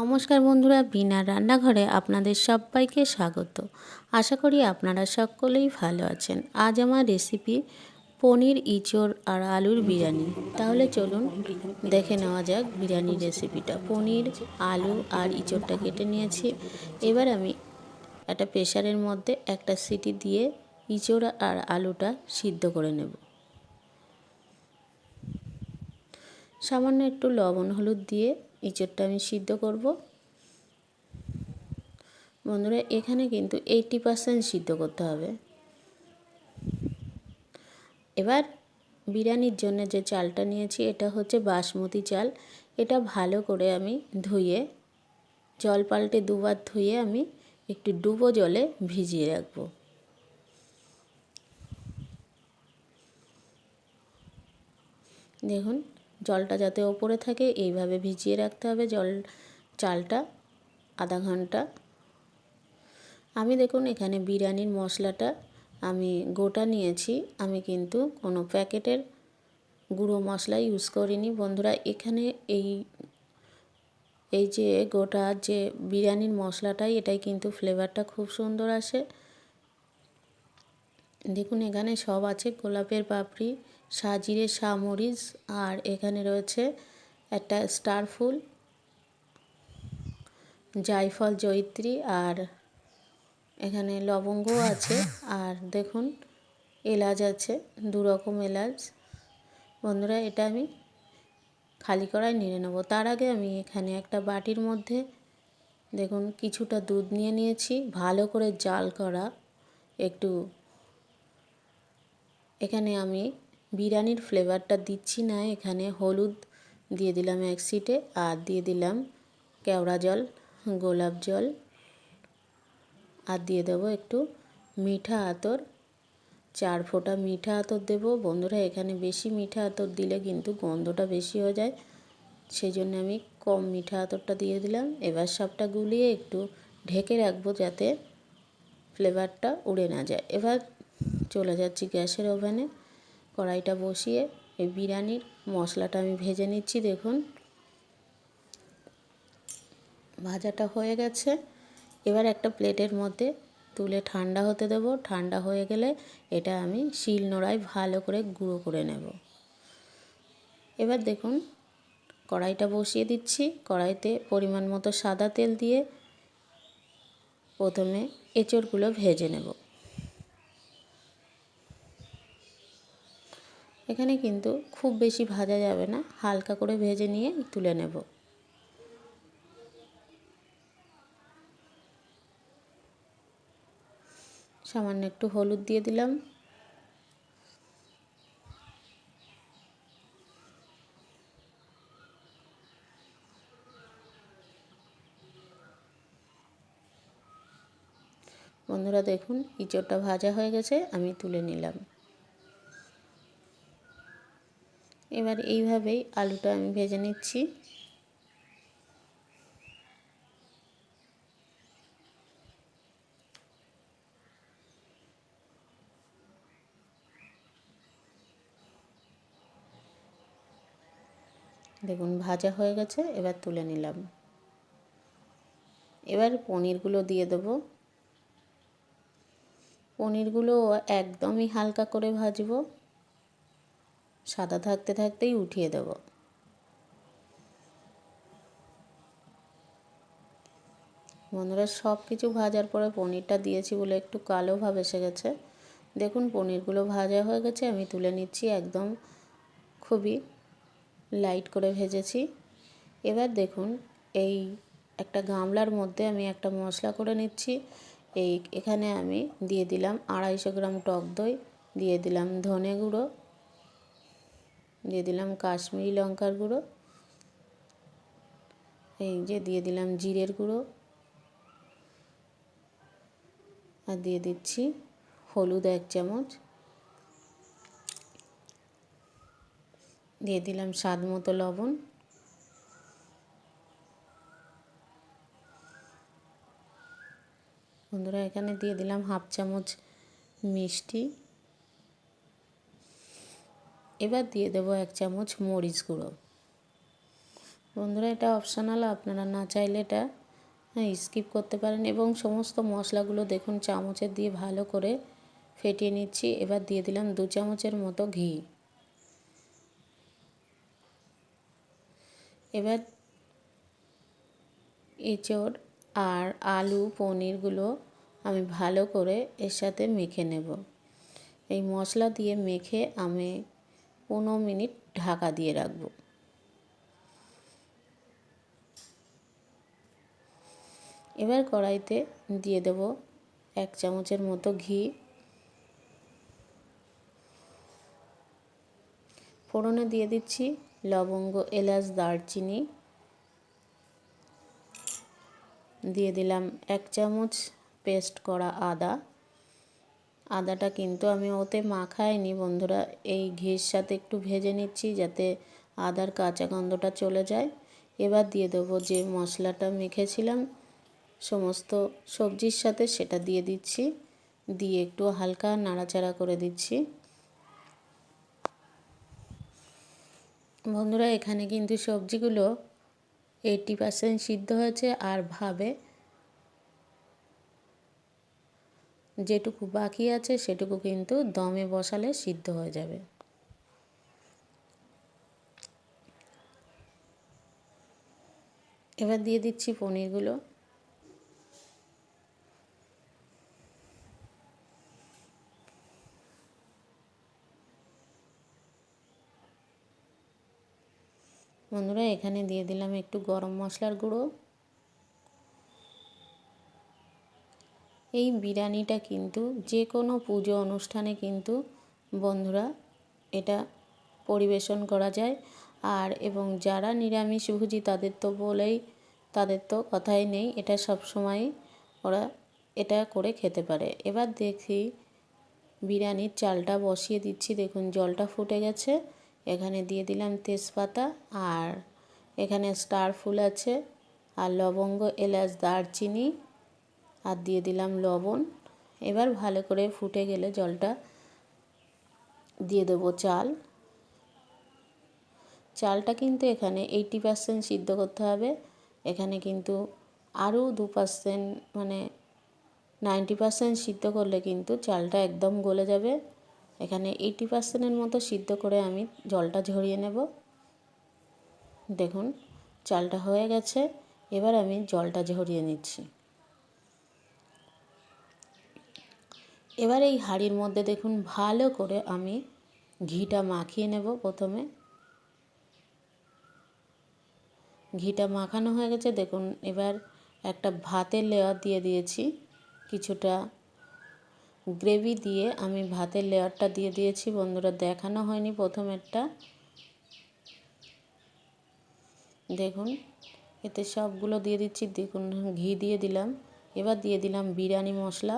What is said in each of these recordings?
নমস্কার বন্ধুরা বিনা রান্নাঘরে আপনাদের সবাইকে স্বাগত। আশা করি আপনারা সকলেই ভালো আছেন। আজ আমার রেসিপি পনির, ইঁচড় আর আলুর বিরিয়ানি। তাহলে চলুন দেখে নেওয়া যাক বিরিয়ানির রেসিপিটা পনির, আলু আর ইঁচড়টা কেটে নিয়েছি। এবার আমি একটা প্রেশারের মধ্যে একটা সিটি দিয়ে ইঁচড় আর আলুটা সিদ্ধ করে নেব। সামান্য একটু লবণ, হলুদ দিয়ে ইঁচড়টা আমি সিদ্ধ করব। বন্ধুরা, এখানে কিন্তু এইটি পারসেন্ট সিদ্ধ করতে হবে। এবার বিরিয়ানির জন্য যে চালটা নিয়েছি, এটা হচ্ছে বাসমতি চাল। এটা ভালো করে আমি ধুয়ে, জল পাল্টে দুবার ধুয়ে আমি একটু ডুবো জলে ভিজিয়ে রাখব। দেখুন জলটা যাতে ওপরে থাকে, এইভাবে ভিজিয়ে রাখতে হবে জল, চালটা, আধা ঘণ্টা। আমি দেখুন এখানে বিরিয়ানির মশলাটা আমি গোটা নিয়েছি। আমি কিন্তু কোনো প্যাকেটের গুঁড়ো মশলা ইউজ করিনি। বন্ধুরা, এখানে এই এই যে গোটা যে বিরিয়ানির মশলাটাই, এটাই কিন্তু ফ্লেভারটা খুব সুন্দর আসে। দেখুন, এখানে সব আছে। গোলাপের পাপড়ি, সাজিরে সামরিচ আর এখানে রয়েছে একটা স্টার ফুল, জায়ফল জৈত্রী আর এখানে লবঙ্গ আছে। আর দেখুন, এলাচ আছে দু রকম এলাচ। বন্ধুরা, এটা আমি খালি করাই নিয়ে নেব। তার আগে আমি এখানে একটা বাটির মধ্যে দেখুন, কিছুটা দুধ নিয়ে নিয়েছি। ভালো করে জাল করা, একটু এখানে আমি বিরিয়ানির ফ্লেভারটা দিচ্ছি না, এখানে হলুদ দিয়ে দিলাম এক সিটে, আর দিয়ে দিলাম কেওড়া জল, গোলাপ জল, আর দিয়ে দেবো একটু মিঠা আতর। চার ফোঁটা মিঠা আতর দেব। বন্ধুরা, এখানে বেশি মিঠা আতর দিলে কিন্তু গন্ধটা বেশি হয়ে যায়। সেই জন্য আমি কম মিঠা আতরটা দিয়ে দিলাম। এবার সবটা গুলিয়ে একটু ঢেকে রাখব যাতে ফ্লেভারটা উড়ে না যায়। এবার চলে যাচ্ছি গ্যাসের ওভেনে। কড়াইটা বসিয়ে এই বিরিয়ানির মশলাটা আমি ভেজে নিচ্ছি, দেখুন। ভাজাটা হয়ে গেছে। এবার একটা প্লেটের মধ্যে তুলে ঠান্ডা হতে দেব। ঠান্ডা হয়ে গেলে এটা আমি শিল নোড়ায় ভালো করে গুঁড়ো করে নেব। এবার দেখুন, কড়াইটা বসিয়ে দিচ্ছি। কড়াইতে পরিমাণ মতো সাদা তেল দিয়ে প্রথমে এঁচড়গুলো ভেজে নেব। এখানে কিন্তু খুব বেশি ভাজা যাবে না। হালকা করে ভেজে নিয়ে তুলে নেব। সামান্য একটু হলুদ দিয়ে দিলাম। বন্ধুরা দেখুন, ইঁচড়টা ভাজা হয়ে গেছে, আমি তুলে নিলাম। এবার এইভাবেই আলুটা আমি ভেজে নিচ্ছি। দেখুন, ভাজা হয়ে গেছে, এবার তুলে নিলাম। এবার পনিরগুলো দিয়ে দেবো। পনিরগুলো একদমই হালকা করে ভাজবো। সাদা থাকতে থাকতেই উঠিয়ে দেব। বন্ধুরা, সব কিছু ভাজার পরে পনিরটা দিয়েছি বলে একটু কালো ভাব এসে গেছে। দেখুন, পনিরগুলো ভাজা হয়ে গেছে, আমি তুলে নিচ্ছি একদম খুবই লাইট করে ভেজেছি। এবার দেখুন, এই একটা গামলার মধ্যে আমি একটা মশলা করে নিচ্ছি। এই এখানে আমি দিয়ে দিলাম আড়াইশো গ্রাম টক দই, দিয়ে দিলাম ধনে গুঁড়ো দিয়ে দিলাম কাশ্মীরি লঙ্কার গুঁড়ো। এই যে দিয়ে দিলাম জিরের গুঁড়ো। আর দিয়ে দিচ্ছি হলুদ এক চামচ। দিয়ে দিলাম স্বাদ মতো লবণ। বন্ধুরা, এখানে দিয়ে দিলাম হাফ চামচ মিষ্টি। এবার দিয়ে দেবো এক চামচ মরিচ গুঁড়ো। বন্ধুরা, এটা অপশনাল আপনারা না চাইলে এটা স্কিপ করতে পারেন এবং সমস্ত মশলাগুলো দেখুন, চামচের দিয়ে ভালো করে ফেটিয়ে নিচ্ছি। এবার দিয়ে দিলাম দু চামচের মতো ঘি। এবার এঁচড় আর আলু, পনিরগুলো আমি ভালো করে এর সাথে মেখে নেব। এই মশলা দিয়ে মেখে আমি পনেরো মিনিট ঢাকা দিয়ে রাখব। এবার কড়াইতে দিয়ে দেব এক চামচের মতো ঘি। ফোড়নে দিয়ে দিচ্ছি লবঙ্গ, এলাচ, দারচিনি। দিয়ে দিলাম এক চামচ পেস্ট করা আদা। আদাটা কিন্তু আমি ওতে মাখাইনি, বন্ধুরা। এই ঘির সাথে একটু ভেজে নিচ্ছি যাতে আদার কাঁচা গন্ধটা চলে যায়। এবার দিয়ে দেবো যে মশলাটা মেখেছিলাম, সমস্ত সবজির সাথে সেটা দিয়ে দিচ্ছি। দিয়ে একটু হালকা নাড়াচাড়া করে দিচ্ছি। বন্ধুরা, এখানে কিন্তু সবজিগুলো এইটি পার্সেন্ট সিদ্ধ হয়েছে আর ভাবে যেটুকু বাকি আছে সেটুকু কিন্তু দমে বসালে সিদ্ধ হয়ে যাবে। এবার দিয়ে দিচ্ছি পনিরগুলো। বন্ধুরা, এখানে দিয়ে দিলাম একটু গরম মশলার গুঁড়ো। এই বিরিয়ানিটা কিন্তু যে কোনো পুজো অনুষ্ঠানে কিন্তু বন্ধুরা এটা পরিবেশন করা যায়। আর এবং যারা নিরামিষভোজী তাদের তো বলেই, তাদের তো কথাই নেই, এটা সব সময় ওরা এটা করে খেতে পারে। এবার দেখি বিরিয়ানির চালটা বসিয়ে দিচ্ছি। দেখুন, জলটা ফুটে গেছে। এখানে দিয়ে দিলাম তেজপাতা আর এখানে স্টার ফুল আছে আর লবঙ্গ, এলাচ, দারচিনি আর দিয়ে দিলাম লবণ। এবার ভালো করে ফুটে গেলে জলটা দিয়ে দেবো চাল। চালটা কিন্তু এখানে এইটি পার্সেন্ট সিদ্ধ করতে হবে। এখানে কিন্তু আরও দু পার্সেন্ট মানে নাইনটি পার্সেন্ট সিদ্ধ করলে কিন্তু চালটা একদম গলে যাবে। এখানে এইটি পার্সেন্টের মতো সিদ্ধ করে আমি জলটা ঝরিয়ে নেব। দেখুন, চালটা হয়ে গেছে। এবার আমি জলটা ঝরিয়ে নিচ্ছি। এবার এই হাঁড়ির মধ্যে দেখুন ভালো করে আমি ঘিটা মাখিয়ে নেব প্রথমে। ঘিটা মাখানো হয়ে গেছে। দেখুন, এবার একটা ভাতের লেয়ার দিয়ে দিয়েছি। কিছুটা গ্রেভি দিয়ে আমি ভাতের লেয়ারটা দিয়ে দিয়েছি। বন্ধুরা, দেখানো হয়নি প্রথমেরটা। দেখুন, এতে সবগুলো দিয়ে দিচ্ছি। দেখুন, ঘি দিয়ে দিলাম। এবার দিয়ে দিলাম বিরিয়ানি মশলা।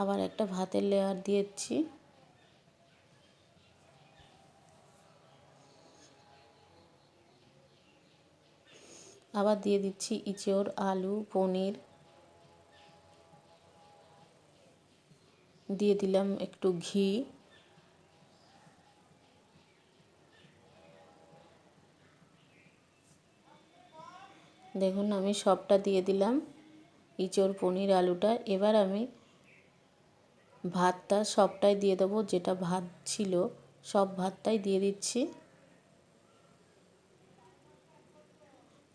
আবার একটা ভাতের লেয়ার দিয়েছি। আবার দিয়ে দিচ্ছি ইঁচড়, আলু, পনির। দিয়ে দিলাম একটু ঘি। দেখুন আমি সবটা দিয়ে দিলাম, ইঁচড়, পনির, আলুটা। এবার আমি ভাতটা সবটাই দিয়ে দেবো, যেটা ভাত ছিল সব ভাতটাই দিয়ে দিচ্ছি।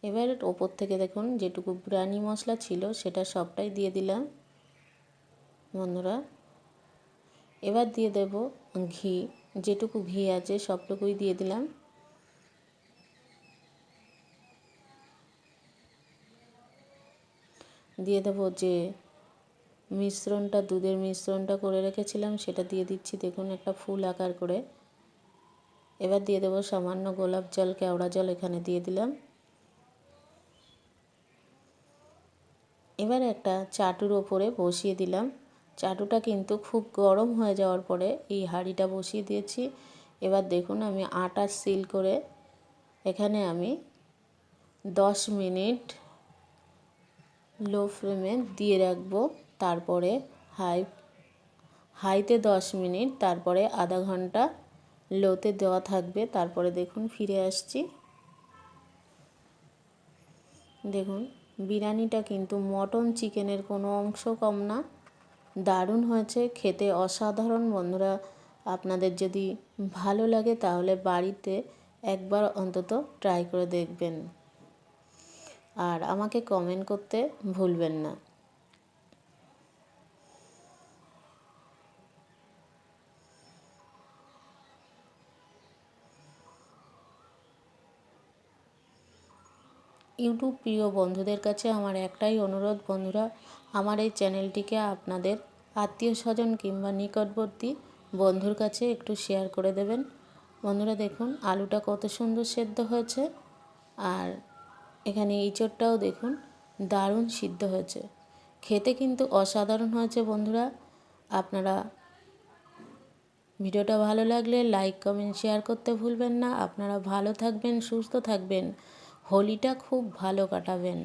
এবার ওপর থেকে দেখুন যেটুকু বিরিয়ানি মশলা ছিল সেটা সবটাই দিয়ে দিলাম বন্ধুরা। এবার দিয়ে দেব ঘি, যেটুকু ঘি আছে সবটুকুই দিয়ে দিলাম। দিয়ে দেবো যে মিশ্রণটা, দুধের মিশ্রণটা করে রেখেছিলাম, সেটা দিয়ে দিচ্ছি, দেখুন একটা ফুল আকার করে। এবার দিয়ে দেবো সামান্য গোলাপ জল, কেওড়া জল এখানে দিয়ে দিলাম। এবার একটা চাটুর ওপরে বসিয়ে দিলাম। চাটুটা কিন্তু খুব গরম হয়ে যাওয়ার পরে এই হাঁড়িটা বসিয়ে দিয়েছি। এবার দেখুন আমি আটা সিল করে এখানে আমি দশ মিনিট লো ফ্লেমে দিয়ে রাখব। তারপরে হাই, হাইতে দশ মিনিট, তারপরে আধা ঘণ্টা লোতে দেওয়া থাকবে। তারপরে দেখুন, ফিরে আসছি। দেখুন, বিরিয়ানিটা কিন্তু মটন চিকেনের কোনো অংশ কম না। দারুণ হয়েছে, খেতে অসাধারণ। বন্ধুরা, আপনাদের যদি ভালো লাগে তাহলে বাড়িতে একবার অন্তত ট্রাই করে দেখবেন। আর আমাকে কমেন্ট করতে ভুলবেন না। ইউটিউব প্রিয় বন্ধুদের কাছে আমার একটাই অনুরোধ, বন্ধুরা, আমার এই চ্যানেলটিকে আপনাদের আত্মীয় স্বজন কিংবা নিকটবর্তী বন্ধুর কাছে একটু শেয়ার করে দেবেন। বন্ধুরা, দেখুন, আলুটা কত সুন্দর সেদ্ধ হয়েছে। আর এখানে ইঁচড়টাও দেখুন, দারুণ সিদ্ধ হয়েছে। খেতে কিন্তু অসাধারণ হয়েছে, বন্ধুরা। আপনারা ভিডিওটা ভালো লাগলে লাইক কমেন্ট শেয়ার করতে ভুলবেন না। আপনারা ভালো থাকবেন, সুস্থ থাকবেন। হোলিটা খুব ভালো কাটাবেন।